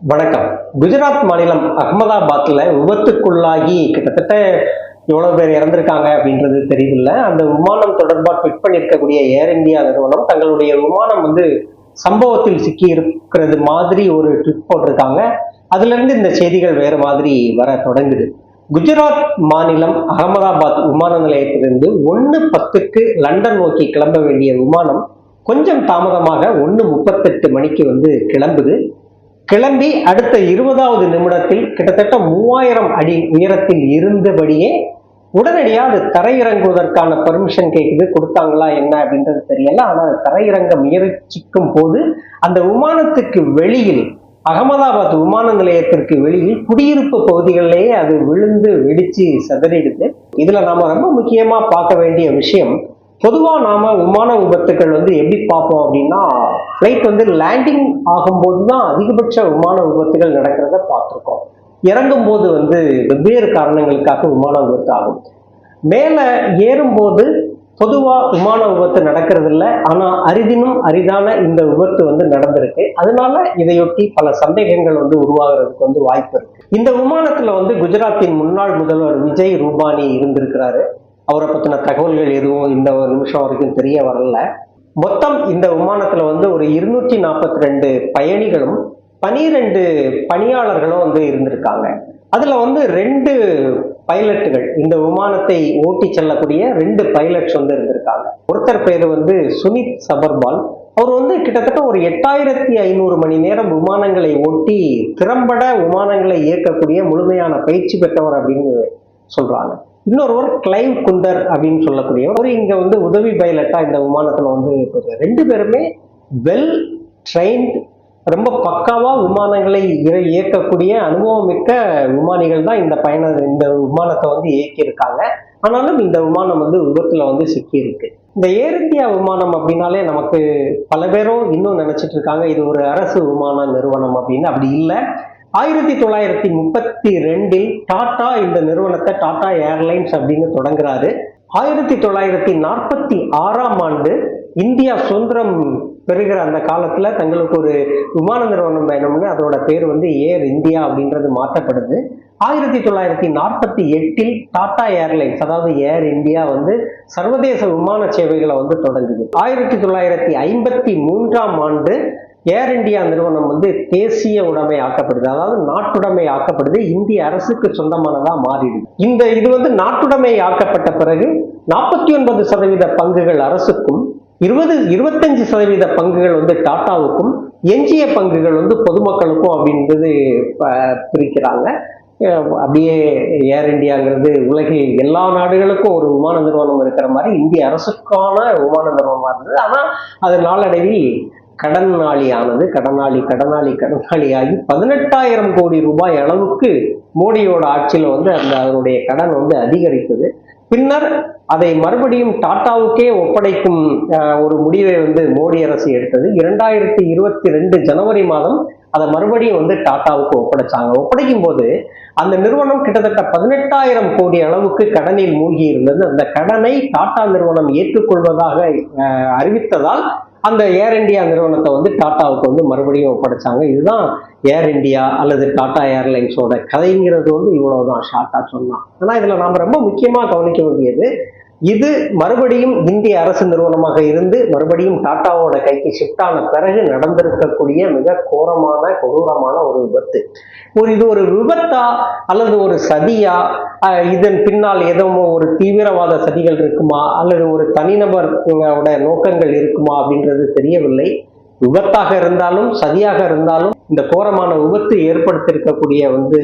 வணக்கம். குஜராத் மாநிலம் அகமதாபாத்தில் விபத்துக்குள்ளாகி கிட்டத்தட்ட எவ்வளோ பேர் இறந்திருக்காங்க அப்படின்றது தெரியல அந்த விமானம் தொடர்பாக ட்விட் பண்ணியிருக்கக்கூடிய ஏர் இந்தியா நிறுவனம் தங்களுடைய விமானம் வந்து சம்பவத்தில் சிக்கி இருக்கிறது மாதிரி ஒரு ட்விட் போட்டிருக்காங்க. அதுலேருந்து இந்த செய்திகள் வேறு மாதிரி வர தொடங்குது. குஜராத் மாநிலம் அகமதாபாத் விமான நிலையத்திலிருந்து ஒன்று பத்துக்கு லண்டன் நோக்கி கிளம்ப வேண்டிய விமானம் கொஞ்சம் தாமதமாக ஒன்று முப்பத்தெட்டு மணிக்கு வந்து கிளம்புது. கிளம்பி அடுத்த இருபதாவது நிமிடத்தில் கிட்டத்தட்ட மூவாயிரம் அடி உயரத்தில் இருந்தபடியே உடனடியாக அது தரையிறங்குவதற்கான பர்மிஷன் கேட்குது கொடுத்தாங்களா என்ன அப்படின்றது தெரியல. ஆனால் தரையிறங்க முயற்சிக்கும் போது அந்த விமானத்துக்கு வெளியில் அகமதாபாத் விமான நிலையத்திற்கு வெளியில் குடியிருப்பு பகுதிகளிலேயே அது விழுந்து வெடிச்சு சிதறிடுது. இதுல நாம ரொம்ப முக்கியமா பார்க்க வேண்டிய விஷயம் பொதுவா நாம விமான விபத்துக்கள் வந்து எப்படி பார்ப்போம் அப்படின்னா ஃப்ளைட் வந்து லேண்டிங் ஆகும்போது தான் அதிகபட்ச விமான விபத்துகள் நடக்கிறத பார்த்துருக்கோம். இறங்கும் போது வந்து வெவ்வேறு காரணங்களுக்காக விமான விபத்து ஆகும். மேலே ஏறும்போது பொதுவா விமான விபத்து நடக்கிறது இல்லை ஆனா அரிதினும் அரிதான இந்த விபத்து வந்து நடந்திருக்கு. அதனால இதையொட்டி பல சந்தேகங்கள் வந்து உருவாகிறதுக்கு வந்து வாய்ப்பு இருக்கு. இந்த விமானத்துல வந்து குஜராத்தின் முன்னாள் முதல்வர் விஜய் ரூபானி இருந்திருக்கிறாரு. அவரை பற்றின தகவல்கள் எதுவும் இந்த ஒரு நிமிஷம் வரைக்கும் தெரிய வரல. மொத்தம் இந்த விமானத்தில் வந்து ஒரு இருநூற்றி நாற்பத்தி ரெண்டு பயணிகளும் பனிரெண்டு பணியாளர்களும் வந்து இருந்திருக்காங்க. அதில் வந்து ரெண்டு பைலட்டுகள் இந்த விமானத்தை ஓட்டி செல்லக்கூடிய ரெண்டு பைலட்ஸ் வந்து இருந்திருக்காங்க. ஒருத்தர் பேர் வந்து சுமித் சபர்பால். அவர் வந்து கிட்டத்தட்ட ஒரு எட்டாயிரத்தி ஐநூறு மணி நேரம் விமானங்களை ஓட்டி திறம்பட விமானங்களை இயக்கக்கூடிய முழுமையான பயிற்சி பெற்றவர் அப்படின்னு சொல்றாங்க. இன்னொருவர் கிளைவ் குண்டர் அப்படின்னு சொல்லக்கூடியவர். அவர் இங்கே வந்து உதவி பைலட்டா இந்த விமானத்தில் வந்து ரெண்டு பேருமே வெல் ட்ரைன்ட் ரொம்ப பக்காவாக விமானங்களை இயக்கக்கூடிய அனுபவம் மிக்க விமானிகள் தான் இந்த பயண இந்த விமானத்தை வந்து இயக்கியிருக்காங்க. ஆனாலும் இந்த விமானம் வந்து விபத்தில் வந்து சிக்கியிருக்கு. இந்த ஏர் இந்தியா விமானம் அப்படின்னாலே நமக்கு பல பேரும் இன்னும் நினைச்சிட்டு இருக்காங்க இது ஒரு அரசு விமான நிறுவனம் அப்படின்னு. அப்படி இல்லை. ஆயிரத்தி தொள்ளாயிரத்தி முப்பத்தி ரெண்டில் டாடா இந்த நிறுவனத்தை டாடா ஏர்லைன்ஸ் அப்படின்னு தொடங்குறாரு. ஆயிரத்தி தொள்ளாயிரத்தி நாற்பத்தி ஆறாம் ஆண்டு இந்தியா சுதந்திரம் பெறுகிற அந்த காலத்தில் தங்களுக்கு ஒரு விமான நிறுவனம் வேணும்னு அதோட பேர் வந்து ஏர் இந்தியா அப்படின்றது மாற்றப்படுது. ஆயிரத்தி தொள்ளாயிரத்தி நாற்பத்தி எட்டில் டாடா ஏர்லைன்ஸ் அதாவது ஏர் இந்தியா வந்து சர்வதேச விமான சேவைகளை வந்து தொடங்குது. ஆயிரத்தி தொள்ளாயிரத்தி ஐம்பத்தி மூன்றாம் ஆண்டு ஏர் இந்தியா நிறுவனம் வந்து தேசிய உடைமை ஆக்கப்படுது. அதாவது நாட்டுடைமை ஆக்கப்படுது. இந்திய அரசுக்கு சொந்தமானதா மாறிடுது. இந்த இது வந்து நாட்டுடைமை ஆக்கப்பட்ட பிறகு நாற்பத்தி ஒன்பது சதவீத பங்குகள் அரசுக்கும் இருபது இருபத்தஞ்சு சதவீத பங்குகள் வந்து டாட்டாவுக்கும் எஞ்சிய பங்குகள் வந்து பொதுமக்களுக்கும் அப்படின்றது பிரிக்கிறாங்க. அப்படியே ஏர் இந்தியாங்கிறது உலகில் எல்லா நாடுகளுக்கும் ஒரு விமான நிறுவனம் இருக்கிற மாதிரி இந்திய அரசுக்கான விமான நிறுவனமாக இருந்தது. ஆனால் அது நாளடைவில் கடனாளியானது கடனாளி கடனாளி கடனாளியாகி பதினெட்டாயிரம் கோடி ரூபாய் அளவுக்கு மோடியோட ஆட்சியில் வந்து அந்த அதனுடைய கடன் வந்து அதிகரித்தது. பின்னர் அதை மறுபடியும் டாட்டாவுக்கே ஒப்படைக்கும் ஒரு முடிவை வந்து மோடி அரசு எடுத்தது. இரண்டாயிரத்தி இருபத்தி ரெண்டு ஜனவரி மாதம் அதை மறுபடியும் வந்து டாட்டாவுக்கு ஒப்படைச்சாங்க. ஒப்படைக்கும் போது அந்த நிறுவனம் கிட்டத்தட்ட பதினெட்டாயிரம் கோடி அளவுக்கு கடனில் மூழ்கி இருந்தது. அந்த கடனை டாடா நிறுவனம் ஏற்றுக்கொள்வதாக அறிவித்ததால் அந்த ஏர் இந்தியா நிறுவனத்தை வந்து டாட்டாவுக்கு வந்து மறுபடியும் ஒப்படைச்சாங்க. இதுதான் ஏர் இந்தியா அல்லது டாடா ஏர்லைன்ஸோட கதைங்கிறது வந்து இவ்வளவுதான் ஷார்ட்டாக சொன்னான் ஆனால் இதில் நாம் ரொம்ப முக்கியமாக கவனிக்க வேண்டியது இது மறுபடியும் இந்திய அரசு நிறுவனமாக இருந்து மறுபடியும் டாட்டாவோட கைக்கு ஷிஃப்ட் ஆன பிறகு நடந்திருக்கக்கூடிய மிக கோரமான கொடூரமான ஒரு விபத்து. ஒரு இது ஒரு விபத்தா அல்லது ஒரு சதியா? இதன் பின்னால் ஏதோ ஒரு தீவிரவாத சதிகள் இருக்குமா? அல்லது ஒரு தனிநபர் நோக்கங்கள் இருக்குமா அப்படின்றது தெரியவில்லை. விபத்தாக இருந்தாலும் சதியாக இருந்தாலும் இந்த கோரமான விபத்து ஏற்படுத்தியிருக்கக்கூடிய வந்து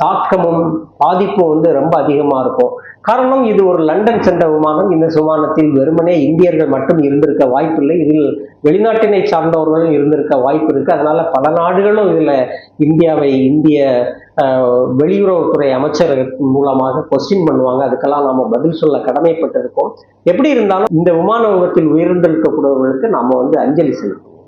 தாக்கமும் பாதிப்பும் வந்து ரொம்ப அதிகமாக இருக்கும். காரணம் இது ஒரு லண்டன் சென்ற விமானம். இந்த விமானத்தில் வெறுமனே இந்தியர்கள் மட்டும் இருந்திருக்க வாய்ப்பில்லை. இதில் வெளிநாட்டினை சார்ந்தவர்களும் இருந்திருக்க வாய்ப்பு இருக்கு. அதனால பல நாடுகளும் இதுல இந்தியாவை இந்திய வெளியுறவுத்துறை அமைச்சர் மூலமாக கொஸ்டின் பண்ணுவாங்க. அதுக்கெல்லாம் நாம பதில் சொல்ல கடமைப்பட்டிருக்கோம். எப்படி இருந்தாலும் இந்த விமான விபத்தில் உயிரிழந்திருக்கக்கூடியவர்களுக்கு நாம வந்து அஞ்சலி செலுத்தணும்